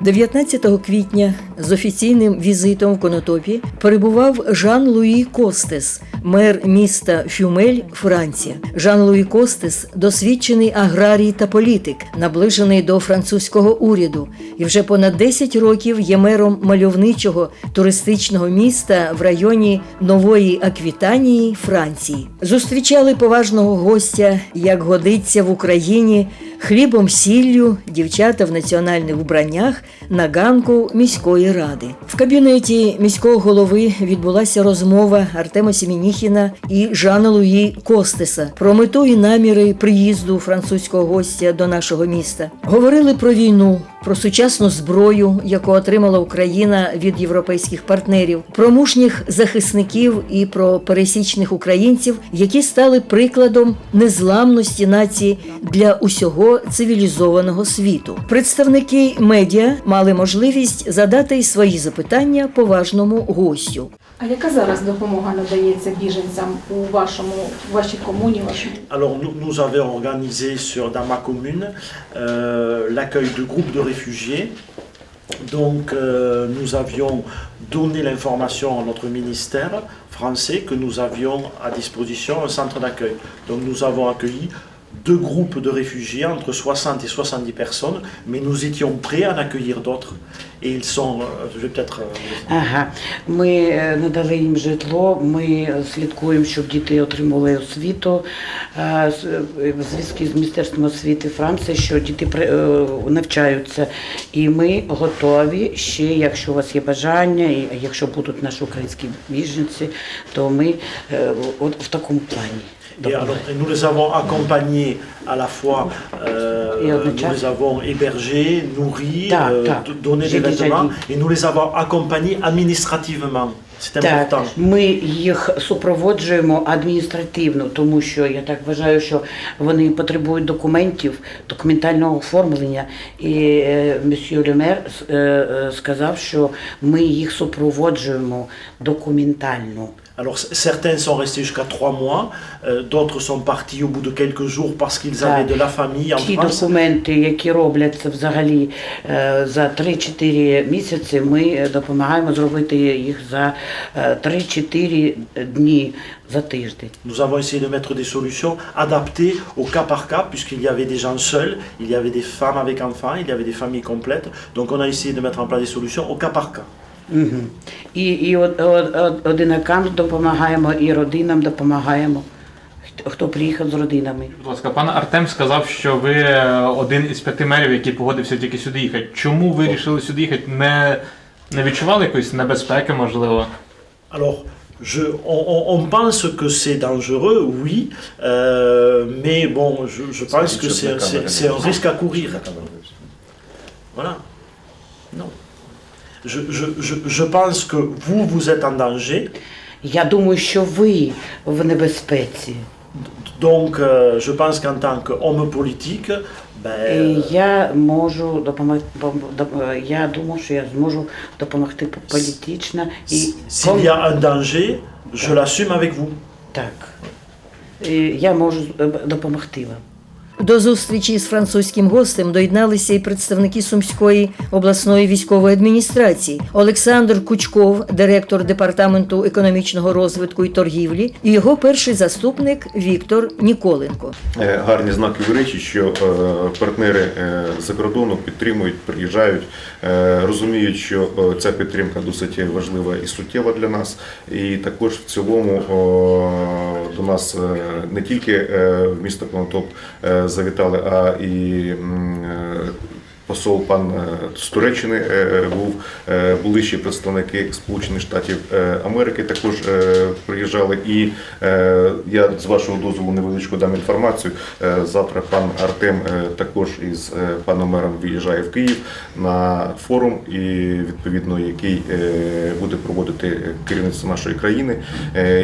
19 квітня з офіційним візитом в Конотопі перебував Жан-Луї Костес, мер міста Фюмель, Франція. Жан-Луї Костес досвідчений аграрій та політик, наближений до французького уряду, і вже понад 10 років є мером мальовничого туристичного міста в районі Нової Аквітанії, Франції. Зустрічали поважного гостя, як годиться в Україні, хлібом, сіллю, дівчата в національних вбраннях на ганку міської ради. В кабінеті міського голови відбулася розмова Артема Сімініхіна і Жана Луї Костеса про мету і наміри приїзду французького гостя до нашого міста. Говорили про війну, про сучасну зброю, яку отримала Україна від європейських партнерів, про мужніх захисників і про пересічних українців, які стали прикладом незламності нації для усього цивілізованого світу. Представники медіа мали можливість задати свої запитання поважному гостю. А яка зараз допомога надається біженцям у вашому в вашій комуні? Вашому Alors nous, nous avons organisé sur, dans ma commune euh, l'accueil de groupes de réfugiés. Donc euh, nous avions donné l'information à notre ministère français que nous avions à disposition un centre d'accueil. Donc nous avons accueilli deux groupes de réfugiés entre 60 et 70 personnes, mais nous étions prêts à en accueillir d'autres. Sont, euh, euh, Ага, ми е, надали їм житло. Ми е, слідкуємо, щоб діти отримали освіту. З- е, В зв'язку з міністерством освіти Франції, що діти навчаються, і ми готові ще, якщо у вас є бажання, і якщо будуть наші українські біженці, то ми от в такому плані. Et alors, nous les avons accompagnés à la fois, euh, nous les avons hébergés, nourris, euh, donné des vêtements, et nous les avons accompagnés administrativement. Так, ми їх супроводжуємо адміністративно, тому що я так вважаю, що вони потребують документів, документального оформлення. І е, месьє Лемер е, е, сказав, що ми їх супроводжуємо документально. Alors c- certains sont restés jusqu'à trois mois, euh, d'autres sont partis au bout de quelques jours parce qu'ils avaient Так. de la famille en Ті France. документи, які робляться взагалі е, за 3-4 місяці, ми е, допомагаємо зробити їх за е, 3-4 дні за тиждень. Nous avons essayé de mettre des solutions adaptées au cas par cas, puisqu'il y avait des gens seuls, il y avait des femmes avec enfants, il y avait des familles complètes. Donc on a essayé de mettre en place des solutions au cas par cas. Угу. І, і от, от, от, одинакам допомагаємо, і родинам допомагаємо. Хто- приїхав з родинами. Будь ласка, пан Артем сказав, що ви е, один із п'яти мерів, який погодився тільки сюди їхати. Чому ви вирішили сюди їхати? Не, не відчували якоїсь небезпеки, можливо? Alors, je, on, on- pense que c'est dangereux, oui, euh, mais bon, je, je pense que c'est un risque à courir. Voilà. Non. Je, je, je, je pense que vous, vous êtes en danger, Я думаю, що ви в небезпеці. donc euh, je pense qu'en tant qu'homme politique, ben, І я можу допомогти. Я думаю, що я зможу допомогти політично і s'il y a un danger, je l'assume avec vous. так. І я можу е, допомогти вам. До зустрічі з французьким гостем доєдналися і представники Сумської обласної військової адміністрації Олександр Кучков, директор департаменту економічного розвитку і торгівлі, і його перший заступник Віктор Ніколенко. Е, гарні знакові речі, що е, партнери е, за кордону підтримують, приїжджають, розуміють, що ця підтримка досить важлива і суттєва для нас. І також в цілому до нас не тільки в місто Конотоп завітали, а і е, Посол пан е, з Туреччини е, був, е, були ще представники Сполучених Штатів Америки, також приїжджали. І я з вашого дозволу невеличку дам інформацію. Завтра пан Артем також із паном мером виїжджає в Київ на форум, і відповідно який буде проводити керівництво нашої країни,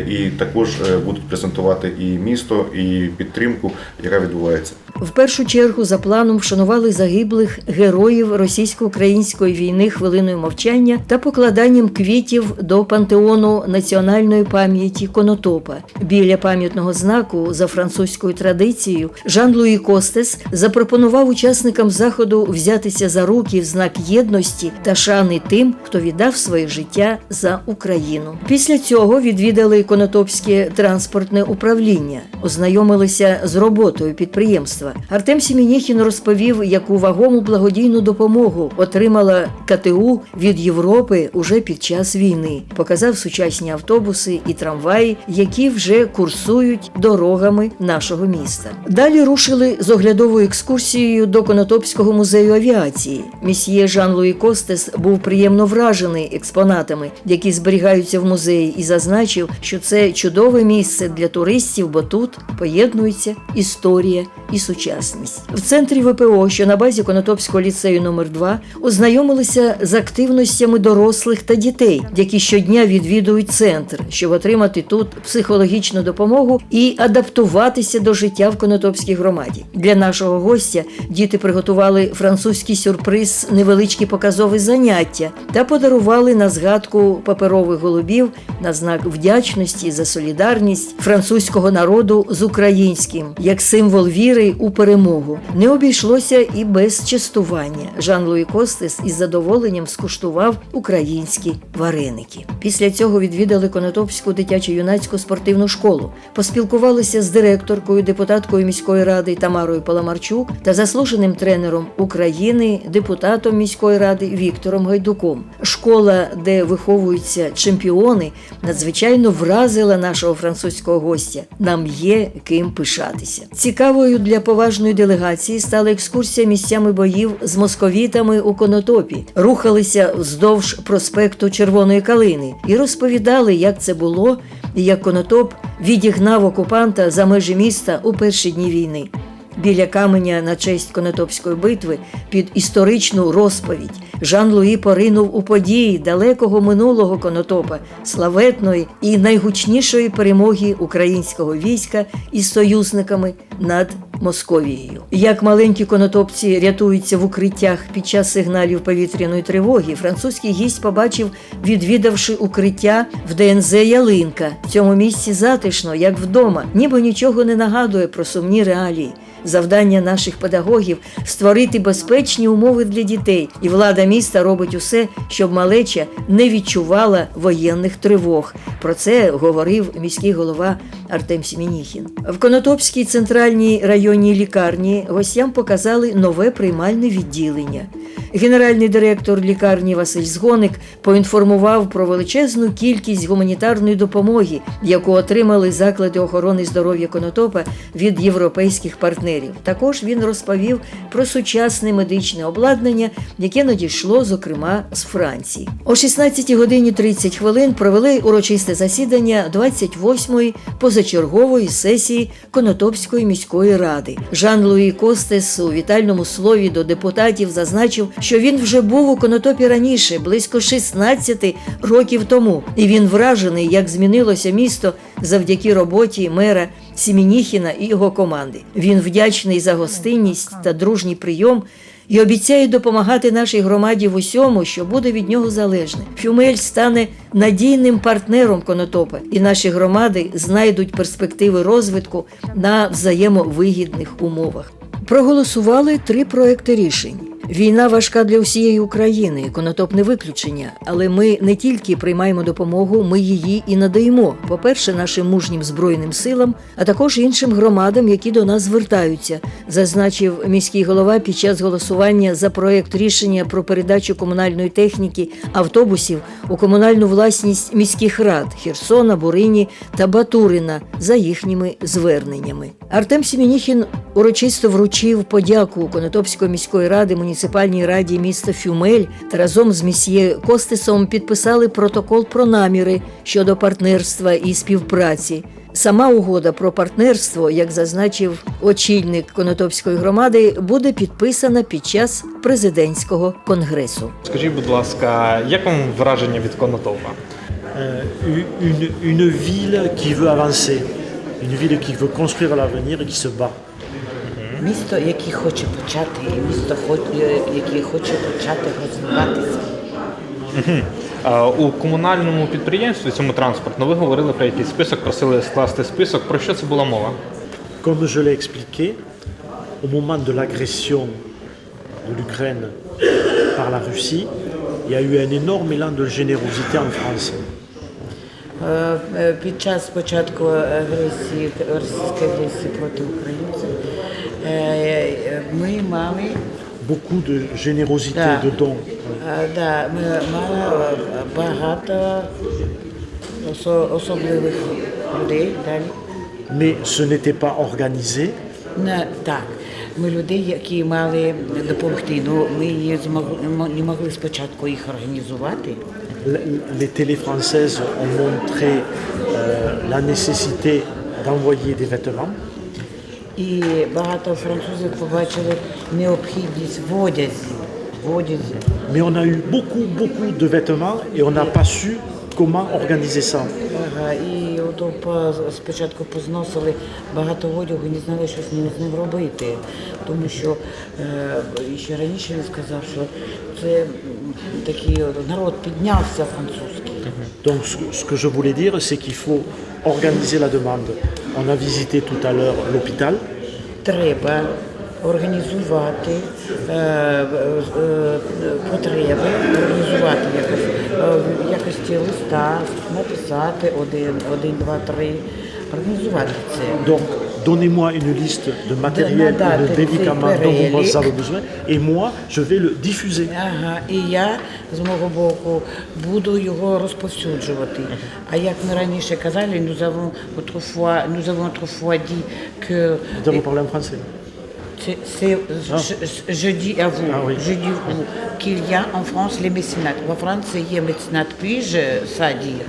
і також будуть презентувати і місто, і підтримку, яка відбувається. В першу чергу за планом вшанували загиблих героїв російсько-української війни хвилиною мовчання та покладанням квітів до пантеону національної пам'яті Конотопа. Біля пам'ятного знаку за французькою традицією Жан-Луї Костес запропонував учасникам заходу взятися за руки в знак єдності та шани тим, хто віддав своє життя за Україну. Після цього відвідали Конотопське транспортне управління, ознайомилися з роботою підприємства. Артем Сімініхін розповів, яку вагому благодійну допомогу отримала КТУ від Європи уже під час війни. Показав сучасні автобуси і трамваї, які вже курсують дорогами нашого міста. Далі рушили з оглядовою екскурсією до Конотопського музею авіації. Місьє Жан-Луї Костес був приємно вражений експонатами, які зберігаються в музеї, і зазначив, що це чудове місце для туристів, бо тут поєднується історія і сучасність. В центрі ВПО, що на базі Конотопського ліцею номер 2 ознайомилися з активностями дорослих та дітей, які щодня відвідують центр, щоб отримати тут психологічну допомогу і адаптуватися до життя в Конотопській громаді. Для нашого гостя діти приготували французький сюрприз, невеличкі показові заняття та подарували на згадку паперових голубів на знак вдячності за солідарність французького народу з українським як символ віри у перемогу. Не обійшлося і без частування. Жан-Луї Костес із задоволенням скуштував українські вареники. Після цього відвідали Конотопську дитячо-юнацьку спортивну школу, поспілкувалися з директоркою, депутаткою міської ради Тамарою Паламарчук та заслуженим тренером України, депутатом міської ради Віктором Гайдуком. Школа, де виховуються чемпіони, надзвичайно вразила нашого французького гостя. Нам є ким пишатися. Цікавою для поважної делегації стала екскурсія місцями боїв з московітами у Конотопі. Рухалися вздовж проспекту Червоної Калини і розповідали, як це було і як Конотоп відігнав окупанта за межі міста у перші дні війни. Біля каменя на честь Конотопської битви під історичну розповідь Жан-Луї поринув у події далекого минулого Конотопа, славетної і найгучнішої перемоги українського війська із союзниками над Московією. Як маленькі конотопці рятуються в укриттях під час сигналів повітряної тривоги, французький гість побачив, відвідавши укриття в ДНЗ Ялинка. В цьому місці затишно, як вдома, ніби нічого не нагадує про сумні реалії. Завдання наших педагогів створити безпечні умови для дітей, і влада міста робить усе, щоб малеча не відчувала воєнних тривог. Про це говорив міський голова Артем Сімініхін. В Конотопській центральній районній лікарні гостям показали нове приймальне відділення. Генеральний директор лікарні Василь Згоник поінформував про величезну кількість гуманітарної допомоги, яку отримали заклади охорони здоров'я Конотопа від європейських партнерів. Також він розповів про сучасне медичне обладнання, яке надійшло, зокрема, з Франції. О 16 годині 30 хвилин провели урочисте засідання 28-ї позачергової сесії Конотопської міської ради. Жан-Луї Костес у вітальному слові до депутатів зазначив, що він вже був у Конотопі раніше, близько 16 років тому, і він вражений, як змінилося місто завдяки роботі мера Сімініхіна і його команди. Він вдячний за гостинність та дружній прийом. І обіцяє допомагати нашій громаді в усьому, що буде від нього залежне. Фюмель стане надійним партнером Конотопа, і наші громади знайдуть перспективи розвитку на взаємовигідних умовах. Проголосували три проекти рішень. Війна важка для всієї України, конотоп не виключення. Але ми не тільки приймаємо допомогу, ми її і надаємо. По-перше, нашим мужнім збройним силам, а також іншим громадам, які до нас звертаються, зазначив міський голова під час голосування за проект рішення про передачу комунальної техніки автобусів у комунальну власність міських рад Херсона, Бурині та Батурина за їхніми зверненнями. Артем Сімініхін урочисто вручив подяку Конотопської міської ради муніципальній раді міста Фюмель та разом з місьє Костесом підписали протокол про наміри щодо партнерства і співпраці. Сама угода про партнерство, як зазначив очільник Конотопської громади, буде підписана під час президентського конгресу. Скажіть, будь ласка, як вам враження від Конотопа? Euh, une, une ville qui veut avancer, une ville qui veut construire l'avenir et qui se bat. Місто, яке хоче почати, і місто, е, яке хоче почати розвиватися. У комунальному підприємстві цьому транспортному ви говорили про якийсь список, просили скласти список. Про що це була мова? Comme je l'ai expliqué, au moment de l'agression de l'Ukraine par la Russie, il y a eu un énorme élan de générosité en France. Е, е, Під час початку агресії, російської агресії проти українців, е, е, ми мали Beaucoup de générosité, Да. de dons. Е, Да, ми мали е, багато осо- особливих людей. Далі. Mais ce n'était pas organisé. Не, так, ми людей, які мали допомогти. Ну, ми її змогли, не могли спочатку їх організувати. L- Les télés françaises ont montré euh, la nécessité d'envoyer des vêtements. І багато французів побачили необхідність в одязі. В одязі. Mais on a eu beaucoup, beaucoup de vêtements et on n'a pas su comment organiser ça. Ага, і от по- спочатку позносили багато одягу і не знали, що з ним, з ним робити. Тому що е, ще раніше він сказав, що це м, такий от народ піднявся французький. Donc ce, ce que je voulais dire, c'est qu'il faut organiser la demande. On a visité tout à l'heure l'hôpital. Треба організувати е, е, е, потреби, організувати якось е, в якості листа, написати один, один, два, три, організувати це. Donc donnez-moi une liste de matériel Надати et de цей médicaments dont vous перелік. avez besoin et moi je vais le diffuser. Ага, і я з мого боку буду його розповсюджувати. А як ми раніше казали, nous avons autrefois, nous avons autrefois dit que Nous allons parler en français. c'est, c'est- je, je dis à vous, Ah oui. je dis vous, qu'il y a en France les mécénates. Во Франції є меценат, puis-je ça dire?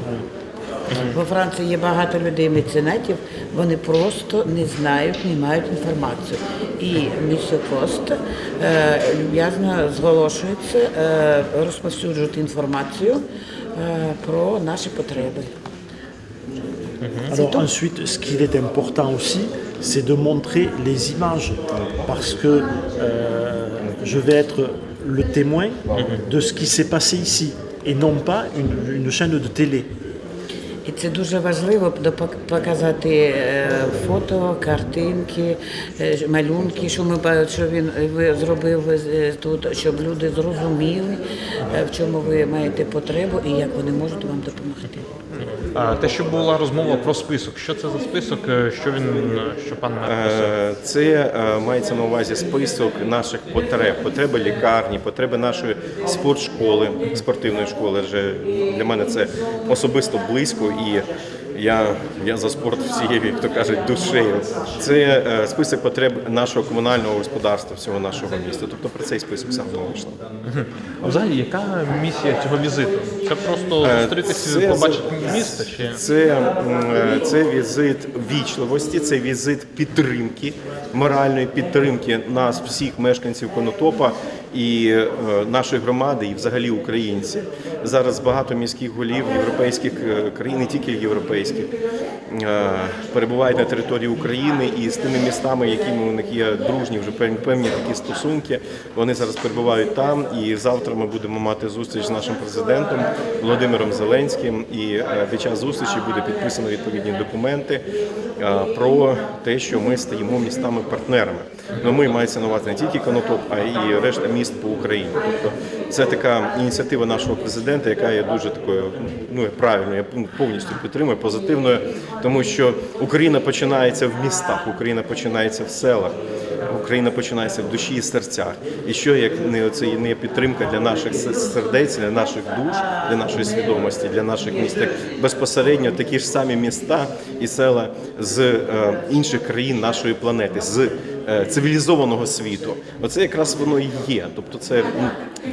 Во Франції є багато людей меценатів, вони просто не знають, не мають інформацію. І місьо Кост е, люб'язно зголошується е, розповсюджувати інформацію е, про наші потреби. Alors ensuite, ce qu'il est important aussi, c'est de montrer les images parce que euh, je vais être le témoin de ce qui s'est passé ici et non pas une, une chaîne de télé. І це дуже важливо показати е, фото, картинки, е, малюнки, що ми що він е, зробив тут, щоб люди зрозуміли, в чому ви маєте потребу і як вони можуть вам допомогти. Е, Те, що була розмова про список. Що це за список? е, Що він що пан мер? Е, Це е, мається на увазі список наших потреб, потреби лікарні, потреби нашої спортшколи, спортивної школи. Вже для мене це особисто близько і. Я, я за спорт всією, як то кажуть, душею. Це е, список потреб нашого комунального господарства, всього нашого міста. Тобто про цей список саме вийшло. А Взагалі, яка місія цього візиту? Це просто Е, зустрітися, це- побачити місто чи Це, е, це візит вічливості, це візит підтримки, моральної підтримки нас, всіх мешканців Конотопа і е, нашої громади, і взагалі українців. Зараз багато міських голів європейських е, країн, не тільки європейських, е, перебувають на території України і з тими містами, якими у них є дружні вже певні, такі стосунки. Вони зараз перебувають там. І завтра ми будемо мати зустріч з нашим президентом Володимиром Зеленським. І під час зустрічі буде підписано відповідні документи про те, що ми стаємо містами-партнерами. Ну ми мається на увазі не тільки Конотоп, а й решта міст по Україні. Тобто це така ініціатива нашого президента, яка є дуже такою ну правильною, я повністю підтримую, позитивною, тому що Україна починається в містах, Україна починається в селах. Україна починається в душі і серцях. І що як не це не підтримка для наших сердець, для наших душ, для нашої свідомості, для наших міст, як безпосередньо такі ж самі міста і села з е, інших країн нашої планети, з е, цивілізованого світу. Оце якраз воно і є. Тобто це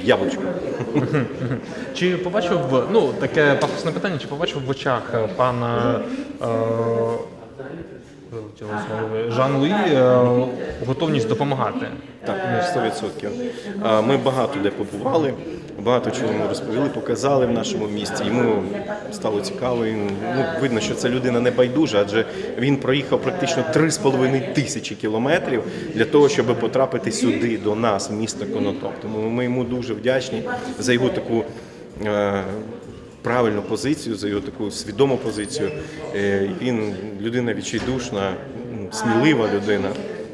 яблучко. чи побачив ну таке пафосне питання? Чи побачив в очах е, пана е, Жан Луї е, готовність допомагати? Так, ну, 100%. Ми багато де побували, багато чого йому розповіли, показали в нашому місті. Йому стало цікаво. Ну, видно, що це людина не байдужа, адже він проїхав практично 3,5 тисячі кілометрів для того, щоб потрапити сюди, до нас, в місто Конотоп. Тому ми йому дуже вдячні за його таку. Правильну позицію, за його таку свідому позицію. Е, Він людина відчайдушна, смілива людина.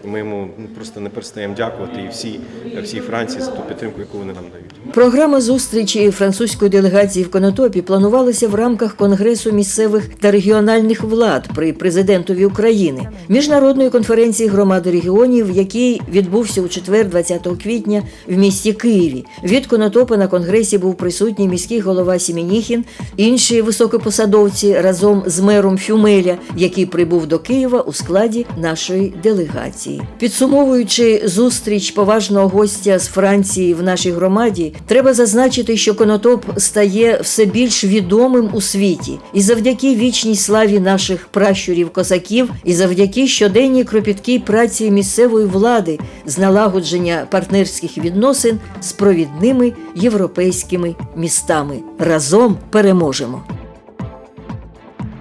Ми йому ну, просто не перестаємо дякувати і всій, всій Франції за ту підтримку, яку вони нам дають. Програма зустрічі французької делегації в Конотопі планувалася в рамках Конгресу місцевих та регіональних влад при президентові України, міжнародної конференції громади регіонів, який відбувся у четвер, 20 квітня, в місті Києві. Від Конотопа на конгресі був присутній міський голова Сімініхін, інші високопосадовці разом з мером Фюмеля, який прибув до Києва у складі нашої делегації. Підсумовуючи зустріч поважного гостя з Франції в нашій громаді, треба зазначити, що Конотоп стає все більш відомим у світі, і завдяки вічній славі наших пращурів козаків, і завдяки щоденній кропіткій праці місцевої влади з налагодження партнерських відносин з провідними європейськими містами. Разом переможемо.